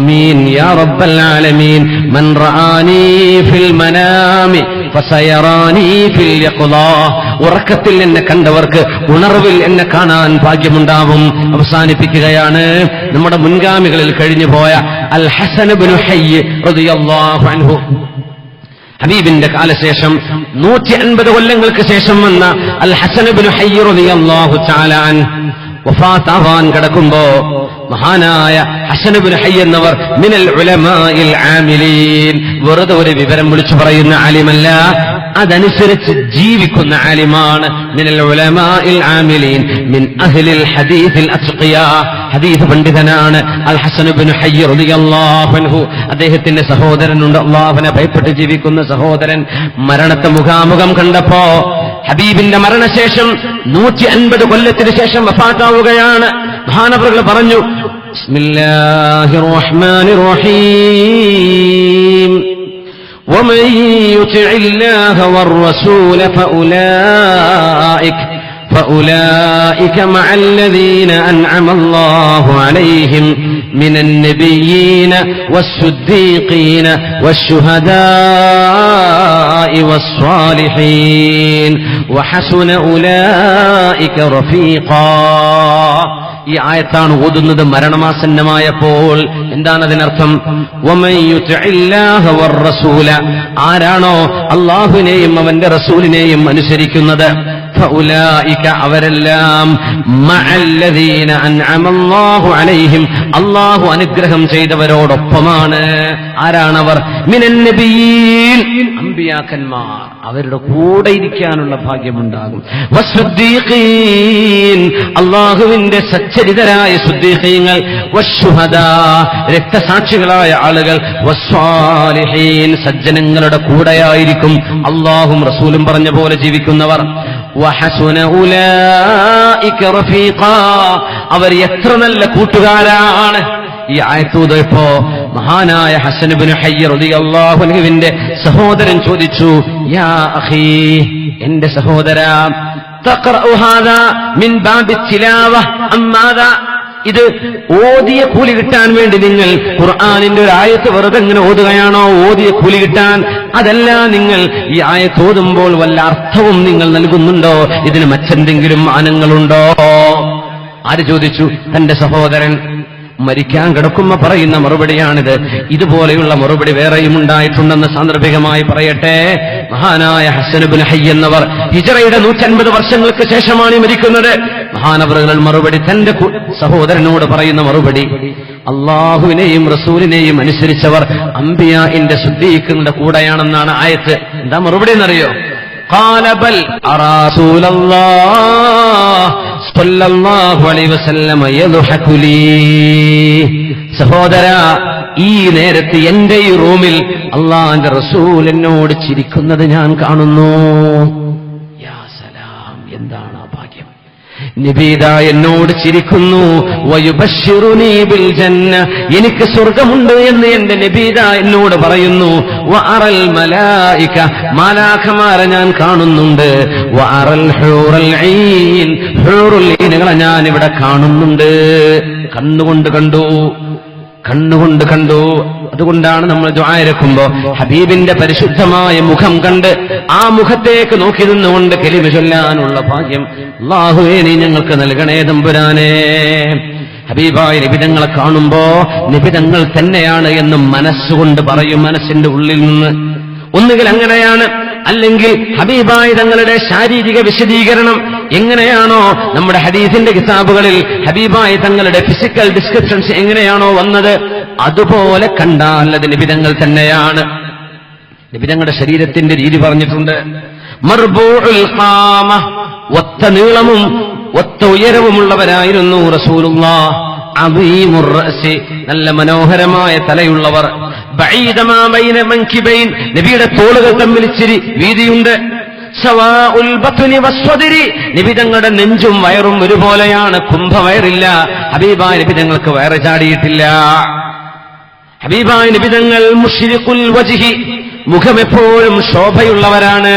آمين يا رب العالمين من رآني في المنام فسيراني في اليقظة ഉറക്കത്തിൽ എന്നെ കണ്ടവർക്ക് ഉണർവിൽ എന്നെ കാണാൻ ഭാഗ്യമുണ്ടാവും അവസാനിപ്പിക്കുകയാണ് നമ്മുടെ മുൻഗാമികളിൽ കഴിഞ്ഞു പോയ അൽ ഹസനബിനു ഹയ്യ് റളിയല്ലാഹു അൻഹു ഹബീബിന്റെ കാലശേഷം നൂറ്റി അൻപത് കൊല്ലങ്ങൾക്ക് ശേഷം വന്ന അൽ ഹസനബിനു ഹയ്യ് റളിയല്ലാഹു തആല അൻ വഫാത്താവാൻ കിടക്കുമ്പോ മഹാനായ ഹസനബുൽ ഹൈ എന്നവർ മിനൽ ഉലമാഇൽ ആമിലീൻ. വെറുതെ ഒരു വിവരം വിളിച്ചു പറയുന്ന ആലിമല്ല. അതനുസരിച്ച് ജീവിക്കുന്ന ആലിമാണ് മിനൽ ഉലമാഇൽ ആമിലീൻ. മിൻ അഹ്ലിൽ ഹദീസിൽ അസ്ഖിയ. ഹദീസ് പണ്ഡിതനാണ് അൽ ഹസനുബിൻ ഹൈ റളിയല്ലാഹു അദ്ദേഹത്തിന്റെ സഹോദരനുണ്ട്. അള്ളാഹുവിനെ ഭയപ്പെട്ട് ജീവിക്കുന്ന സഹോദരൻ മരണത്തെ മുഖാമുഖം കണ്ടപ്പോ ഹബീബിന്റെ മരണശേഷം നൂറ്റി അൻപത് കൊല്ലത്തിന് ശേഷം വഫാത്താവുകയാണ് മഹാനവറുകൾ പറഞ്ഞു ബിസ്മില്ലാഹിർ റഹ്മാനിർ റഹീം ومن يطع الله والرسول فأولئك فأولئك مع الذين أنعم الله عليهم من النبيين والصديقين والشهداء والصالحين وحسن أولئك رفيقا. ഈ ആയത്താണ് ഓതുന്നത് മരണമാസന്നമായപ്പോൾ. എന്താണ് അതിനർത്ഥം ആരാണോ അള്ളാഹുവിനെയും അവന്റെ റസൂലിനെയും അനുസരിക്കുന്നത്? അവരെല്ലാം അള്ളാഹു അനുഗ്രഹം ചെയ്തവരോടൊപ്പമാണ്. ആരാണവർ? അമ്പിയാക്കന്മാർ. അവരുടെ കൂടെ ഇരിക്കാനുള്ള ഭാഗ്യമുണ്ടാകും. അള്ളാഹുവിന്റെ അള്ളാഹുവിന്റെ സച്ചരിതരായ സുദ്ദീഖീങ്ങൾ രക്തസാക്ഷികളായ ആളുകൾ സജ്ജനങ്ങളുടെ കൂടെയായിരിക്കും അള്ളാഹും റസൂലും പറഞ്ഞ പോലെ ജീവിക്കുന്നവർ. അവർ എത്ര നല്ല കൂട്ടുകാരാണ്. ഈ ആയത്തൂതപ്പോ മഹാനായ ഹസനബിന് ഹയ്യറുദിയല്ലാഹുവിന്റെ സഹോദരൻ ചോദിച്ചു യാ അഖീ എന്റെ സഹോദര ഇത് ഓതിയ കൂലി കിട്ടാൻ വേണ്ടി നിങ്ങൾ ഖുർആാനിന്റെ ഒരു ആയത്ത് വെറുതെ ഇങ്ങനെ ഓതുകയാണോ? ഓതിയ കൂലി കിട്ടാൻ അതല്ല നിങ്ങൾ ഈ ആയത്ത് ഓതുമ്പോൾ വല്ല അർത്ഥവും നിങ്ങൾ നൽകുന്നുണ്ടോ? ഇതിന് മറ്റെന്തെങ്കിലും മാനങ്ങളുണ്ടോ? ആര് ചോദിച്ചു? തന്റെ സഹോദരൻ മരിക്കാൻ കിടക്കുമ്പോ പറയുന്ന മറുപടിയാണിത്. ഇതുപോലെയുള്ള മറുപടി വേറെയും ഉണ്ടായിട്ടുണ്ടെന്ന് സാന്ദർഭികമായി പറയട്ടെ. മഹാനായ ഹസനുബിൻ ഹയ്യ എന്നവർ ഹിജറയുടെ നൂറ്റൻപത് വർഷങ്ങൾക്ക് ശേഷമാണ് മരിക്കുന്നത്. മഹാനവറുകൾ മറുപടി തന്റെ സഹോദരനോട് പറയുന്ന മറുപടി അള്ളാഹുവിനെയും റസൂലിനെയും അനുസരിച്ചവർ അംബിയ ഇന്റെ ശുദ്ധീക്കുന്നതിന്റെ കൂടെയാണെന്നാണ് ആയത്ത്. എന്താ മറുപടി എന്നറിയോ? കാലബൽ സഹോദര ഈ നേരത്ത് എന്റെ ഈ റൂമിൽ അള്ളാന്റെ റസൂൽ എന്നോട് ചിരിക്കുന്നത് ഞാൻ കാണുന്നു. യാ സലാം എന്താണ് ആ ഭാഗ്യം? നിബീത എന്നോട് ചിരിക്കുന്നു വയുബശ്ശിറുനീ ബിൽ ജന്ന എനിക്ക് സ്വർഗമുണ്ട് എന്ന് എന്റെ നിബീത എന്നോട് പറയുന്നു വഅറൽ മലായിക മാലാഖമാരെ ഞാൻ കാണുന്നുണ്ട് വഅറൽ ഹൂറൽ ഹൂറുൽ ഞാൻ ഇവിടെ കാണുന്നുണ്ട്. കണ്ണുകൊണ്ട് കണ്ടു. കണ്ണുകൊണ്ട് കണ്ടു. അതുകൊണ്ടാണ് നമ്മൾ ദ്വായരക്കുമ്പോ ഹബീബിന്റെ പരിശുദ്ധമായ മുഖം കണ്ട് ആ മുഖത്തേക്ക് നോക്കി നിന്നുകൊണ്ട് കെലിമ ചൊല്ലാനുള്ള ഭാഗ്യം അള്ളാഹുവേ നീ ഞങ്ങൾക്ക് നൽകണേ തമ്പുരാനേ. ഹബീബായ നിബിതങ്ങളെ കാണുമ്പോ നിബിതങ്ങൾ തന്നെയാണ് എന്ന് മനസ്സുകൊണ്ട് പറയും മനസ്സിന്റെ ഉള്ളിൽ നിന്ന്. ഒന്നുകിൽ അങ്ങനെയാണ് അല്ലെങ്കിൽ ഹബീബായ തങ്ങളുടെ ശാരീരിക വിശദീകരണം എങ്ങനെയാണോ നമ്മുടെ ഹദീസിന്റെ കിതാബുകളിൽ ഹബീബായ തങ്ങളുടെ ഫിസിക്കൽ ഡിസ്ക്രിപ്ഷൻസ് എങ്ങനെയാണോ വന്നത് അതുപോലെ കണ്ടാൽ അത് നിബിതങ്ങൾ തന്നെയാണ്. നിബിതങ്ങളുടെ ശരീരത്തിന്റെ രീതി പറഞ്ഞിട്ടുണ്ട്. ഒത്ത നീളമും ഒത്ത ഉയരവുമുള്ളവരായിരുന്നു റഅസി നല്ല മനോഹരമായ തലയുള്ളവർ. നബിയുടെ തോളുകൾ തമ്മിൽ ഇച്ചിരി വീതിയുണ്ട്. നിബിതങ്ങളുടെ നെഞ്ചും വയറും ഒരുപോലെയാണ്. കുംഭവയറില്ല. ഹബീബായ നിബിതങ്ങൾക്ക് വയറ് ചാടിയിട്ടില്ല. ഹബീബായ നിബിതങ്ങൾ വജിഹി. മുഖം എപ്പോഴും ശോഭയുള്ളവരാണ്.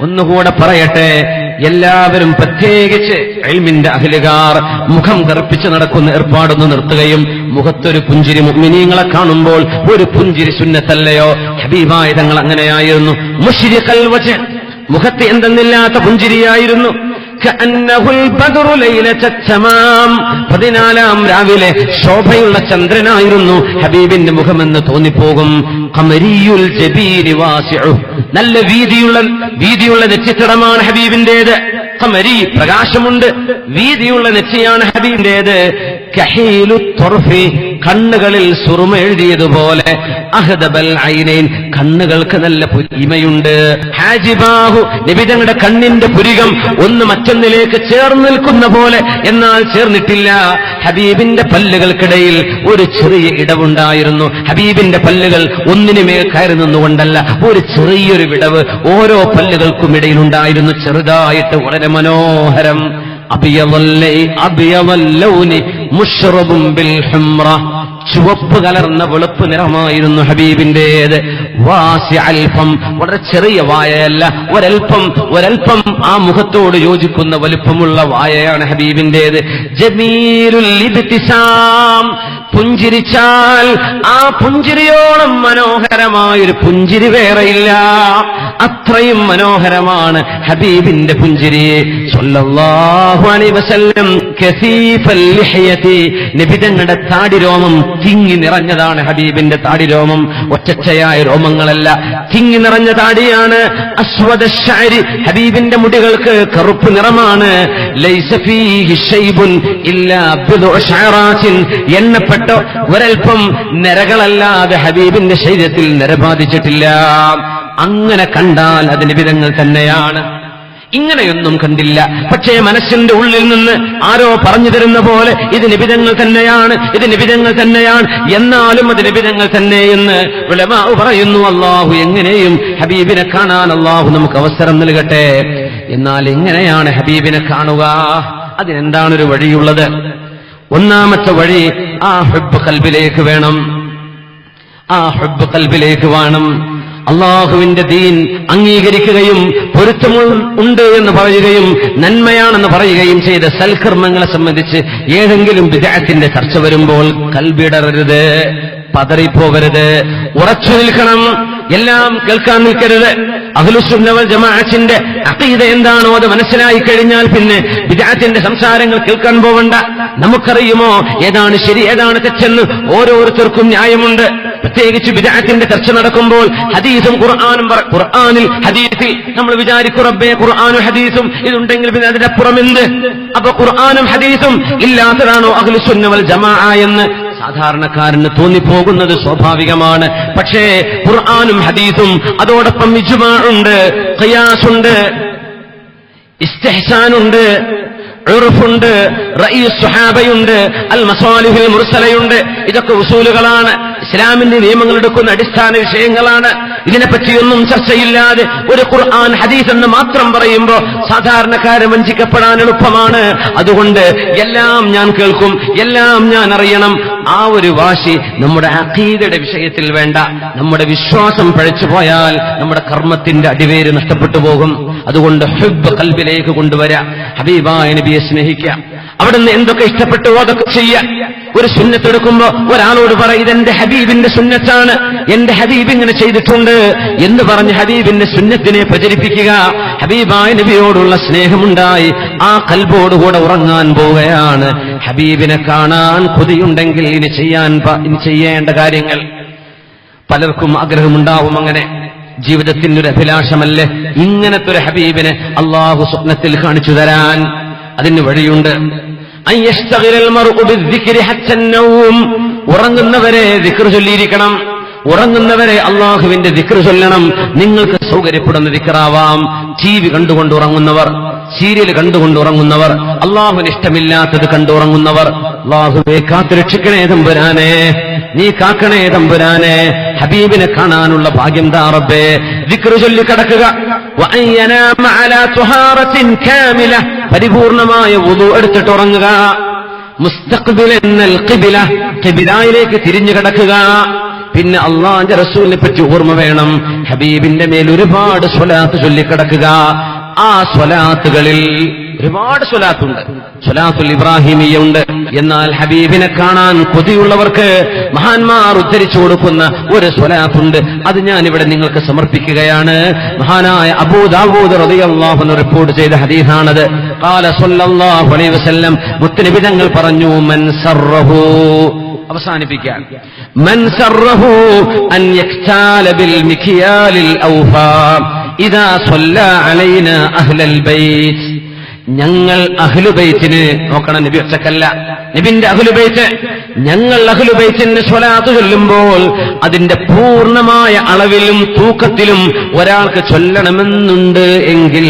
ഒന്നുകൂടെ പറയട്ടെ. എല്ലാവരും പ്രത്യേകിച്ച് എൽമിന്റെ അഖിലുകാർ മുഖം കറുപ്പിച്ച് നടക്കുന്ന ഏർപ്പാടൊന്ന് നിർത്തുകയും മുഖത്തൊരു പുഞ്ചിരി മുഅ്മിനീങ്ങളെ കാണുമ്പോൾ ഒരു പുഞ്ചിരി സുന്നത്തല്ലയോ? ഹബീബായ തങ്ങൾ അങ്ങനെയായിരുന്നു. മുഷിരി കൽവച്ച് മുഖത്ത് എന്തെന്നില്ലാത്ത പുഞ്ചിരിയായിരുന്നു. പതിനാലാം രാവിലെ ശോഭയുള്ള ചന്ദ്രനായിരുന്നു ഹബീബിന്റെ മുഖമെന്ന് തോന്നിപ്പോകും. കമരിയുൽ. നല്ല വീതിയുള്ള വീതിയുള്ള നെച്ചിത്തടമാണ് ഹബീബിന്റേത്. കമരി പ്രകാശമുണ്ട്. വീതിയുള്ള നെച്ചയാണ് ഹബീബിന്റേത്. കഹീലു കണ്ണുകളിൽ സുറുമ എഴുതിയതുപോലെ അഹദബൽ ഐനൈൻ കണ്ണുകൾക്ക് നല്ല പുരിമയുണ്ട്. ഹാജിബാഹു നിബിതങ്ങളുടെ കണ്ണിന്റെ പുരികം ഒന്ന് മറ്റൊന്നിലേക്ക് ചേർന്ന് നിൽക്കുന്ന പോലെ എന്നാൽ ചേർന്നിട്ടില്ല. ഹബീബിന്റെ പല്ലുകൾക്കിടയിൽ ഒരു ചെറിയ ഇടവുണ്ടായിരുന്നു. ഹബീബിന്റെ പല്ലുകൾ ഒന്നിനുമേൽ കയറി നിന്നുകൊണ്ടല്ല ഒരു ചെറിയൊരു വിടവ് ഓരോ പല്ലുകൾക്കും ഇടയിലുണ്ടായിരുന്നു. ചെറുതായിട്ട് വളരെ മനോഹരം. അബിയവല്ലേ അബിയവല്ലൗനി മുഷ്റബും ചുവപ്പ് കലർന്ന വെളുപ്പ് നിറമായിരുന്നു ഹബീബിന്റേത് അൽഫം. വളരെ ചെറിയ വായയല്ല ഒരൽപ്പം ഒരൽപ്പം ആ മുഖത്തോട് യോജിക്കുന്ന വലുപ്പമുള്ള വായയാണ് ഹബീബിന്റേത് ജമീലുൽ പുഞ്ചിരിച്ചാൽ ആ പുഞ്ചിരിയോളം മനോഹരമായൊരു പുഞ്ചിരി വേറെയില്ല. അത്രയും മനോഹരമാണ് ഹബീബിന്റെ പുഞ്ചിരി. നിബിതങ്ങളുടെ താടിരോമം തിങ്ങി നിറഞ്ഞതാണ് ഹബീബിന്റെ താടിരോമം. ഒറ്റച്ചയായ രോമങ്ങളല്ല തിങ്ങി നിറഞ്ഞ താടിയാണ് അശ്വതശാരി ഹബീബിന്റെ മുടികൾക്ക് കറുപ്പ് നിറമാണ്. എണ്ണപ്പെട്ട ഒരൽപ്പം നരകളല്ലാതെ ഹബീബിന്റെ ശരീരത്തിൽ നിരബാധിച്ചിട്ടില്ല അങ്ങനെ കണ്ടാൽ അത് നിബിധങ്ങൾ തന്നെയാണ്. ഇങ്ങനെയൊന്നും കണ്ടില്ല. പക്ഷേ മനസ്സിന്റെ ഉള്ളിൽ നിന്ന് ആരോ പറഞ്ഞു തരുന്ന പോലെ ഇത് നിബിധങ്ങൾ തന്നെയാണ് ഇത് നിബിധങ്ങൾ തന്നെയാണ്. എന്നാലും അത് നിബിധങ്ങൾ തന്നെ എന്ന് ഉലമാവ് പറയുന്നു അള്ളാഹു എങ്ങനെയും ഹബീബിനെ കാണാൻ അള്ളാഹു നമുക്ക് അവസരം നൽകട്ടെ. എന്നാൽ എങ്ങനെയാണ് ഹബീബിനെ കാണുക. അതിനെന്താണൊരു വഴിയുള്ളത്? ഒന്നാമത്തെ വഴി ആ ഹെബ് കൽബിലേക്ക് വേണം. ആ ഹെബ് കൽബിലേക്ക് വേണം. അള്ളാഹുവിന്റെ ദീൻ അംഗീകരിക്കുകയും പൊരുത്തമു ഉണ്ട് എന്ന് പറയുകയും നന്മയാണെന്ന് പറയുകയും ചെയ്ത സൽക്കർമ്മങ്ങളെ സംബന്ധിച്ച് ഏതെങ്കിലും വിദേഹത്തിന്റെ ചർച്ച വരുമ്പോൾ കൽവിടരരുത് പതറിപ്പോവരുത് ഉറച്ചു നിൽക്കണം. എല്ലാം കേൾക്കാൻ നിൽക്കരുത്. അഖിലുസുന്നവൽ ജമാഅത്തിന്റെ അഖീദ എന്താണോ അത് മനസ്സിലായി കഴിഞ്ഞാൽ പിന്നെ ബിദ്അത്തിന്റെ സംസാരങ്ങൾ കേൾക്കാൻ പോവണ്ട. നമുക്കറിയുമോ ഏതാണ് ശരി ഏതാണ് തെറ്റെന്ന് ഓരോരുത്തർക്കും ന്യായമുണ്ട്. പ്രത്യേകിച്ച് വിദാത്തിന്റെ ചർച്ച നടക്കുമ്പോൾ ഹദീസും ഖുർആാനും ഖുർആനിൽ ഹദീസിൽ നമ്മൾ വിചാരിക്കും റബ്ബേ ഖുർആാനും ഹദീസും ഇതുണ്ടെങ്കിൽ പിന്നെ അതിനപ്പുറം എന്ത്? അപ്പൊ ഖുർആാനും ഹദീസും ഇല്ലാത്തതാണോ അഖിലുസുന്നവൽ ജമാ എന്ന്? സാധാരണക്കാരന് തോന്നിപ്പോകുന്നത് സ്വാഭാവികമാണ്. പക്ഷേ ഖുർആാനും ഹദീസും അതോടൊപ്പം ഇജ്മാ ഉണ്ട് ഖിയാസുണ്ട് ഇസ്തിഹ്സാനുണ്ട് ഉറുഫുണ്ട് റഈസ് സുഹാബയുണ്ട് അൽ മസാലിഹുൽ മുർസലയുണ്ട്. ഇതൊക്കെ ഉസൂലുകളാണ്. ഇസ്ലാമിന്റെ നിയമങ്ങൾ എടുക്കുന്ന അടിസ്ഥാന വിഷയങ്ങളാണ്. ഇതിനെപ്പറ്റിയൊന്നും ചർച്ചയില്ലാതെ ഒരു ഖുർആൻ ഹദീസ് എന്ന് മാത്രം പറയുമ്പോൾ സാധാരണക്കാരൻ വഞ്ചിക്കപ്പെടാൻ എളുപ്പമാണ്. അതുകൊണ്ട് എല്ലാം ഞാൻ കേൾക്കും എല്ലാം ഞാൻ അറിയണം. ആ ഒരു വാശി നമ്മുടെ അഖീദയുടെ വിഷയത്തിൽ വേണ്ട. നമ്മുടെ വിശ്വാസം പഴച്ചു പോയാൽ നമ്മുടെ കർമ്മത്തിന്റെ അടിവേര് നഷ്ടപ്പെട്ടു പോകും. അതുകൊണ്ട് ഹുബ് കൽബിലേക്ക് കൊണ്ടുവരാ. ഹബീബായ നബിയെ സ്നേഹിക്കാം. അവിടുന്ന് എന്തൊക്കെ ഇഷ്ടപ്പെട്ടു അതൊക്കെ ചെയ്യാൻ. ഒരു സുന്നത്തെടുക്കുമ്പോ ഒരാളോട് പറ ഇതെന്റെ ഹബീബിന്റെ സുന്നത്താണ്. എന്റെ ഹബീബ് ഇങ്ങനെ ചെയ്തിട്ടുണ്ട്. എന്ന് പറഞ്ഞ് ഹബീബിന്റെ സുന്നത്തിനെ പ്രചരിപ്പിക്കുക. ഹബീബായ നബിയോടുള്ള സ്നേഹമുണ്ടായി. ആ കൽബോടുകൂടെ ഉറങ്ങാൻ പോവുകയാണ്. ഹബീബിനെ കാണാൻ കൊതിയുണ്ടെങ്കിൽ ഇനി ചെയ്യാൻ ഇനി ചെയ്യേണ്ട കാര്യങ്ങൾ. പലർക്കും ആഗ്രഹമുണ്ടാവും അങ്ങനെ. ജീവിതത്തിന്റെ ഒരു അഭിലാഷമല്ലേ? ഇങ്ങനത്തെ ഒരു ഹബീബിനെ അള്ളാഹു സ്വപ്നത്തിൽ കാണിച്ചു തരാൻ. അതിന് വഴിയുണ്ട്. ഉറങ്ങുന്നവരെ ദിക്ർ ചൊല്ലിയിരിക്കണം. ഉറങ്ങുന്നവരെ അള്ളാഹുവിന്റെ ദിക്ർ ചൊല്ലണം. നിങ്ങൾക്ക് സൗകര്യപ്പെടുന്ന ദിക്റാവാം. ടി വി കണ്ടുകൊണ്ട് ഉറങ്ങുന്നവർ സീരിയൽ കണ്ടുകൊണ്ട് ഉറങ്ങുന്നവർ അള്ളാഹുവിന് ഇഷ്ടമില്ലാത്തത് കണ്ടുറങ്ങുന്നവർ അള്ളാഹുവെ കാത്തു രക്ഷിക്കണേ തമ്പുരാനെ. നീ കാക്കണേ തമ്പുരാനെ. ഹബീബിനെ കാണാനുള്ള ഭാഗ്യം താറബേ ദിക്ർ ചൊല്ലി കടക്കുക പരിപൂർണമായ വുദു എടുത്തിട്ട് ഉറങ്ങുക എന്നൽ ഖിബില ഖിബിലയിലേക്ക് തിരിഞ്ഞു കിടക്കുക. പിന്നെ അള്ളാന്റെ റസൂലിനെ പറ്റി ഓർമ്മ വേണം. ഹബീബിന്റെ മേൽ ഒരുപാട് സ്വലാത്ത് ചൊല്ലിക്കിടക്കുക. ആ സ്വലാത്തുകളിൽ ഒരുപാട് സ്വലാത്തുണ്ട്. സ്വലാത്തുൽ ഇബ്രാഹിമിയ ഉണ്ട് എന്നാൽ ഹബീബിനെ കാണാൻ കൊതിയുള്ളവർക്ക് മഹാന്മാർ ഉദ്ധരിച്ചു കൊടുക്കുന്ന ഒരു സ്വലാത്തുണ്ട്. അത് ഞാൻ ഇവിടെ നിങ്ങൾക്ക് സമർപ്പിക്കുകയാണ്. മഹാനായ അബൂദാവൂദ് റളിയല്ലാഹു എന്ന് റിപ്പോർട്ട് ചെയ്ത ഹദീസാണത്. ഖാല സല്ലല്ലാഹു അലൈഹി വസല്ലം പറഞ്ഞു മൻ സറഹു അവസാനിപ്പിക്കാൻ. മൻ സറഹു അൻ യക്താല ബിൽ അലൈന അഹ്ലൽ ബൈത്ത്. ഞങ്ങൾ അഹ്ലുബൈത്തിന് നോക്കണം നബി ഒറ്റക്കല്ല. നബിന്റെ അഹ്ലുബൈത്ത് ഞങ്ങൾ അഹ്ലുബൈത്തിന് സ്വലാത്ത് ചൊല്ലുമ്പോൾ അതിന്റെ പൂർണമായ അളവിലും തൂക്കത്തിലും ഒരാൾക്ക് ചൊല്ലണമെന്നുണ്ട് എങ്കിൽ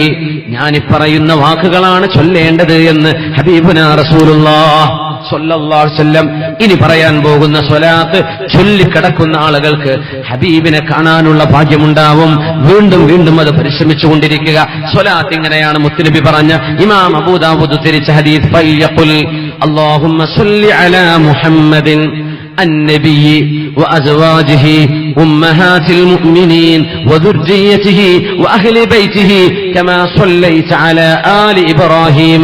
ഞാനീ പറയുന്ന വാക്കുകളാണ് ചൊല്ലേണ്ടത് എന്ന് ഹബീബുന റസൂലുള്ളാഹ് സ്വല്ലല്ലാഹു അലൈഹി വസല്ലം ഇനി പറയാൻ പോകുന്ന സ്വലാത്ത് ചൊല്ലിക്കിടക്കുന്ന ആളുകൾക്ക് ഹബീബിനെ കാണാനുള്ള ഭാഗ്യമുണ്ടാവും വീണ്ടും വീണ്ടും അത് പരിശ്രമിച്ചുകൊണ്ടിരിക്കുക സ്വലാത്ത് ഇങ്ങനെയാണ് മുത്തുനബി പറഞ്ഞ ഇമാം അബൂദാവൂദ് തിരിച്ച ഹദീസ് ഫല്യഖുൽ اللهم صل على محمد النبي وأزواجه أمهات المؤمنين وذريته وأهل بيته كما صليت على آل إبراهيم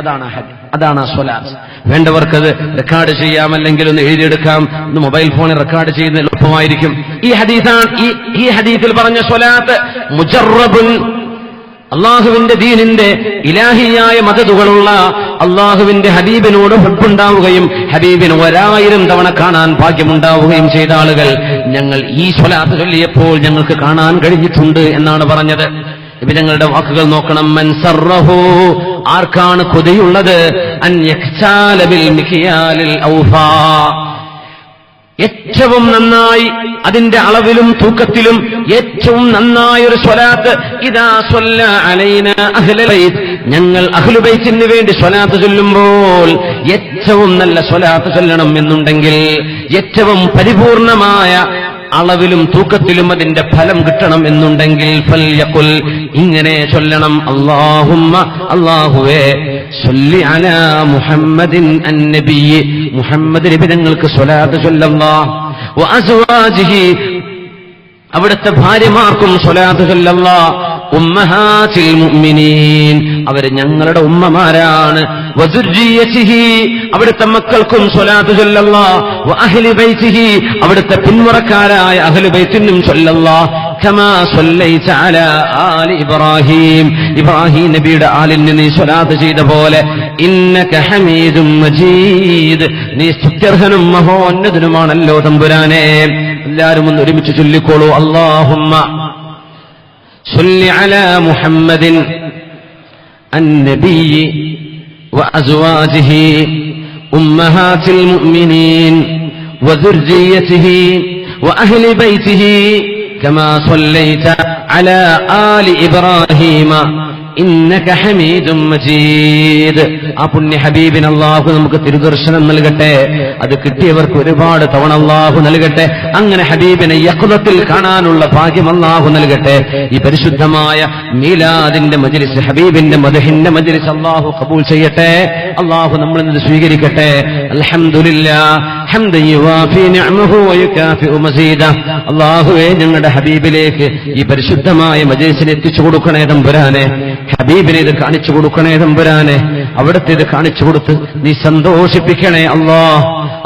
അതാണ് അതാണ് സ്വലാസ് വേണ്ടവർക്കത് റെക്കോർഡ് ചെയ്യാം അല്ലെങ്കിൽ ഒന്ന് എഴുതിയെടുക്കാം ഒന്ന് മൊബൈൽ ഫോണിൽ റെക്കോർഡ് ചെയ്യുന്ന എളുപ്പമായിരിക്കും. ഈ ഹദീസാണ് ഈ ഹദീസിൽ പറഞ്ഞ സ്വലാത്ത് മുജറബുൻ. അള്ളാഹുവിന്റെ ദീനിന്റെ ഇലാഹിയായ മതതുകളുള്ള അള്ളാഹുവിന്റെ ഹബീബിനോട് ഹുപ്പുണ്ടാവുകയും ഹബീബിന് ഒരായിരം തവണ കാണാൻ ഭാഗ്യമുണ്ടാവുകയും ചെയ്ത ആളുകൾ ഞങ്ങൾ ഈ സ്വലാത്ത് ചൊല്ലിയപ്പോൾ ഞങ്ങൾക്ക് കാണാൻ കഴിഞ്ഞിട്ടുണ്ട് എന്നാണ് പറഞ്ഞത്. ഇപ്പൊ ഞങ്ങളുടെ വാക്കുകൾ നോക്കണം. മൻസറഹു ആർക്കാണ് കൊതിയുള്ളത്? ഏറ്റവും നന്നായി അതിന്റെ അളവിലും തൂക്കത്തിലും ഏറ്റവും നന്നായ ഒരു സ്വലാത്ത് ഇതാ സ്വല്ല അലൈന അഹ്ലബൈത്ത് ഞങ്ങൾ അഹ്ലുബൈത്തിന് വേണ്ടി സ്വലാത്ത് ചൊല്ലുമ്പോൾ ഏറ്റവും നല്ല സ്വലാത്ത് ചൊല്ലണം എന്നുണ്ടെങ്കിൽ ഏറ്റവും പരിപൂർണമായ അളവിലും തൂക്കത്തിലും അതിന്റെ ഫലം കിട്ടണം എന്നുണ്ടെങ്കിൽ ഫല്യക്കുൽ ഇങ്ങനെ ചൊല്ലണം. അള്ളാഹുമ്മ അള്ളാഹുവേ സല്ലി അലാ മുഹമ്മദിൻ അന്നബി മുഹമ്മദ് നബി തങ്ങൾക്ക് സ്വലാത്ത് ചൊല്ലല്ലാ അവിടുത്തെ ഭാര്യമാർക്കും സ്വലാത്ത് ചൊല്ലല്ലാ ഉമ്മഹാത്തിൽ മുഅ്മിനീൻ. അവർ ഞങ്ങളുടെ ഉമ്മമാരാണ്. അവിടുത്തെ മക്കൾക്കും സ്വലാത്തു ചൊല്ലല്ലാ. വഅഹ്ലി ബൈത്തിഹി അവിടുത്തെ പിന്മുറക്കാരായ അഹ്ലു ബൈത്തിനും ചൊല്ലല്ലാ. ഇബ്രാഹിം. ഇബ്രാഹിം നബിയുടെ ആലിന് നീ സ്വലാത്ത് ചെയ്ത പോലെ ഇന്നക ഹമീദും മജീദ്. നീ സ്തുത്യർഹനും മഹോന്നതനുമാണല്ലോ തമ്പുരാനെ. എല്ലാവരും ഒന്ന് ഒരുമിച്ച് ചൊല്ലിക്കോളൂ. അല്ലാഹുമ്മ صل على محمد النبي وأزواجه أمهات المؤمنين وذريته وأهل بيته كما صليت على آل إبراهيم മജീദ്. ആ പുണ്യ ഹബീബിൻ അള്ളാഹു നമുക്ക് തിരുദർശനം നൽകട്ടെ. അത് കിട്ടിയവർക്ക് ഒരുപാട് തവണ അള്ളാഹു നൽകട്ടെ. അങ്ങനെ ഹബീബിനെ യക്കുലത്തിൽ കാണാനുള്ള ഭാഗ്യം അള്ളാഹു നൽകട്ടെ. ഈ പരിശുദ്ധമായ മീലാദിന്റെ മജലിസ് ഹബീബിന്റെ മദഹിന്റെ മജലിസ് അള്ളാഹു കബൂൽ ചെയ്യട്ടെ. അള്ളാഹു നമ്മൾ ഇന്നത് സ്വീകരിക്കട്ടെ. അള്ളാഹുവെ ഞങ്ങളുടെ ഹബീബിലേക്ക് ഈ പരിശുദ്ധമായ മജീസിൽ എത്തിച്ചു കൊടുക്കണേ തമ്പുരാനെ. ഹബീബിനെ ഇത് കാണിച്ചു കൊടുക്കണേ തമ്പുരാനെ. അവിടുത്തെ ഇത് കാണിച്ചു കൊടുത്ത് നീ സന്തോഷിപ്പിക്കണേ അള്ളാ.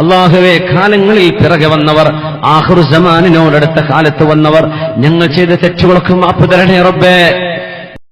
അള്ളാഹുവെ കാലങ്ങളിൽ പിറകെ വന്നവർ ആഹുർ ജമാനിനോടടുത്ത കാലത്ത് വന്നവർ ഞങ്ങൾ ചെയ്ത തെറ്റുകൾക്ക് മാപ്പ് തരണേ റബ്ബേ.